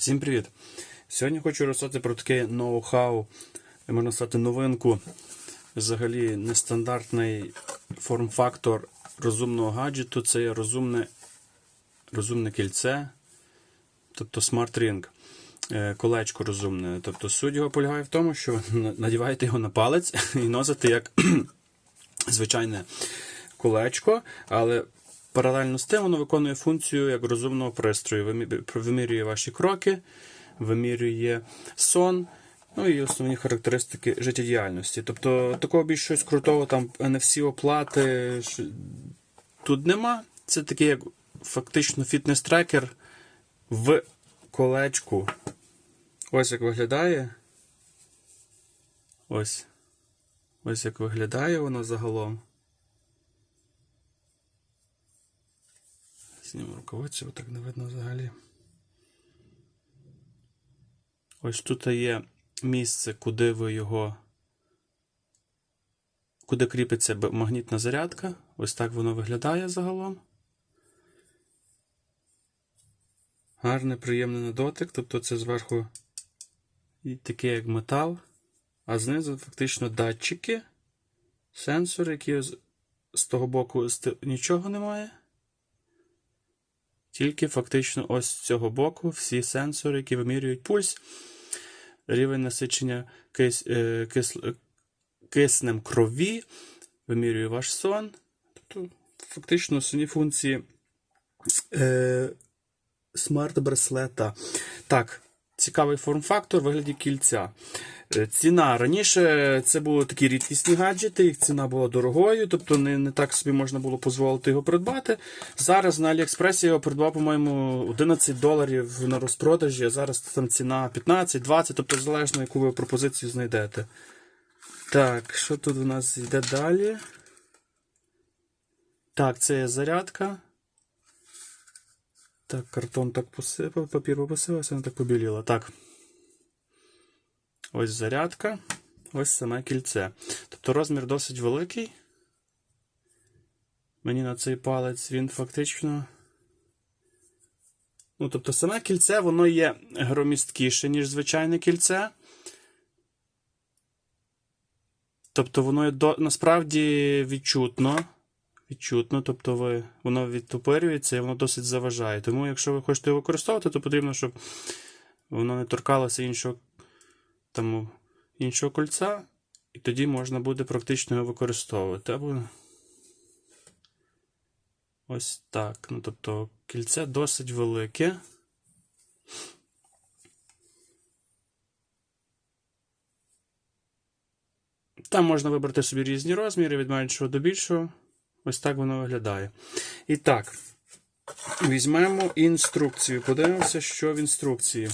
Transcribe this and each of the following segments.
Всім привіт! Сьогодні хочу розказати про таке ноу-хау, можна сказати, новинку. Взагалі нестандартний форм-фактор розумного гаджету це є розумне, розумне кільце, тобто Ring, е, колечко розумне. Тобто суть його полягає в тому, що надіваєте його на палець і носите як звичайне колечко, але паралельно з тим воно виконує функцію як розумного пристрою. Вимірює ваші кроки, вимірює сон. Ну і основні характеристики життєдіяльності. Тобто такого більш щось крутого, там NFC оплати тут нема. Це такий як фактично фітнес-трекер в колечку. Ось як виглядає. Ось. Ось як виглядає воно загалом. Зніму рукавицю, бо так не видно взагалі. Ось тут є місце, куди ви його. Куди кріпиться магнітна зарядка. Ось так воно виглядає загалом. Гарне, приємне на дотик. Тобто це зверху таке як метал, а знизу фактично датчики, сенсори, які з того боку нічого немає. Тільки фактично ось з цього боку всі сенсори, які вимірюють пульс, рівень насичення кис, е, кис, киснем крові, вимірює ваш сон. Тобто, фактично сині функції е, смарт-браслета. Так, цікавий форм-фактор в вигляді кільця. Е, Ціна раніше це були такі рідкісні гаджети, їх ціна була дорогою, тобто не, не так собі можна було дозволити його придбати. Зараз на Аліекспресі його придбав, по-моєму, 11 доларів на розпродажі, а зараз там ціна 15-20, тобто залежно, яку ви пропозицію знайдете. Так, що тут у нас йде далі? Так, це є зарядка. Так, картон так посипав, папір посипався, вона так побіліла. Так. Ось зарядка, ось саме кільце. Тобто розмір досить великий. Мені на цей палець він фактично. Ну, тобто, саме кільце, воно є громісткіше, ніж звичайне кільце. Тобто, воно є до, насправді відчутно. Відчутно, тобто ви, воно відтопирюється і воно досить заважає. Тому, якщо ви хочете його використовувати, то потрібно, щоб воно не торкалося іншого там, іншого кольця, і тоді можна буде практично його використовувати. Або ось так. Ну, тобто кільце досить велике. Там можна вибрати собі різні розміри від меншого до більшого. Ось так воно виглядає. І так, візьмемо інструкцію. Подивимося, що в інструкції.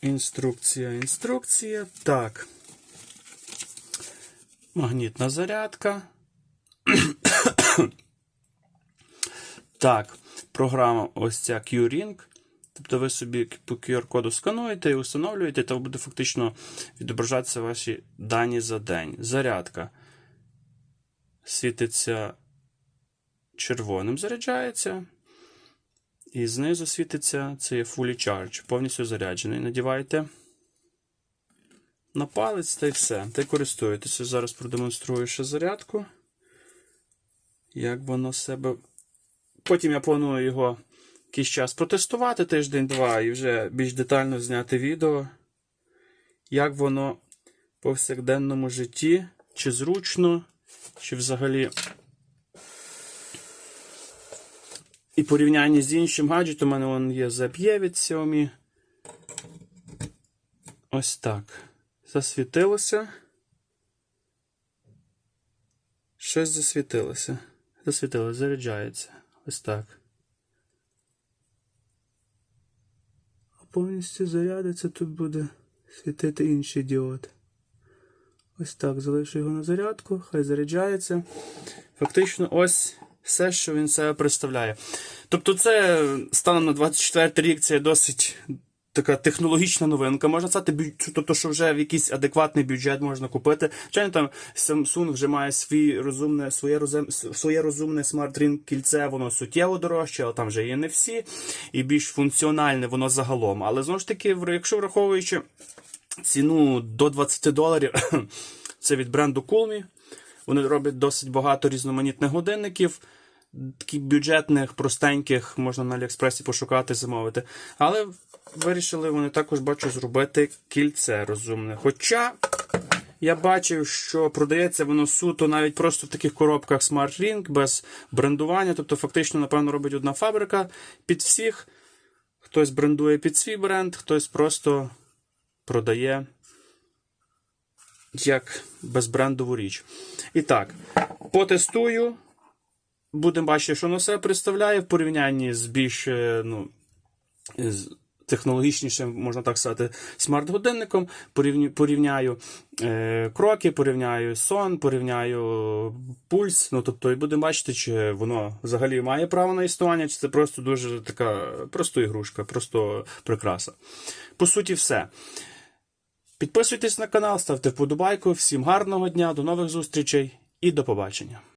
Інструкція, інструкція. Так. Магнітна зарядка. так, програма ось ця Q-Ring. Тобто ви собі по QR-коду скануєте і встановлюєте, то буде фактично відображатися ваші дані за день. Зарядка. Світиться червоним, заряджається. І знизу світиться це є Fully Charge, повністю заряджений. Надіваєте на палець та й все. Та й користуєтеся. Зараз продемонструю ще зарядку. Як воно себе. Потім я планую його якийсь час протестувати, тиждень-два, і вже більш детально зняти відео, як воно в повсякденному житті, чи зручно, чи взагалі. І порівняння з іншим гаджетом, у мене вон є ZPE від Xiaomi. Ось так. Засвітилося. Щось засвітилося. Засвітилося, заряджається. Ось так. А повністю зарядиться, тут буде світити інший діод. Ось так, залишу його на зарядку, хай заряджається. Фактично, ось все, що він себе представляє. Тобто, це станом на 24 рік це досить така технологічна новинка, можна сказати, тобто, що вже в якийсь адекватний бюджет можна купити. Звичайно, там Samsung вже має свій розумне, своє, розум, своє розумне Ring кільце, воно суттєво дорожче, але там вже є не всі, і більш функціональне воно загалом. Але знову ж таки, якщо враховуючи ціну до 20 доларів, це від бренду Coolme. Вони роблять досить багато різноманітних годинників, таких бюджетних, простеньких, можна на Аліекспресі пошукати, замовити. Але вирішили вони також бачу зробити кільце розумне. Хоча я бачив, що продається воно суто навіть просто в таких коробках Smart Ring без брендування. Тобто, фактично, напевно, робить одна фабрика під всіх. Хтось брендує під свій бренд, хтось просто продає як безбрендову річ. І так, потестую. Будемо бачити, що воно себе представляє в порівнянні з більш е, ну, з технологічнішим, можна так сказати, смарт-годинником. Порівняю е, кроки, порівняю сон, порівняю пульс. Ну, тобто, і будемо бачити, чи воно взагалі має право на існування, чи це просто дуже така просто ігрушка, просто прикраса. По суті, все. Підписуйтесь на канал, ставте вподобайку. Всім гарного дня, до нових зустрічей і до побачення.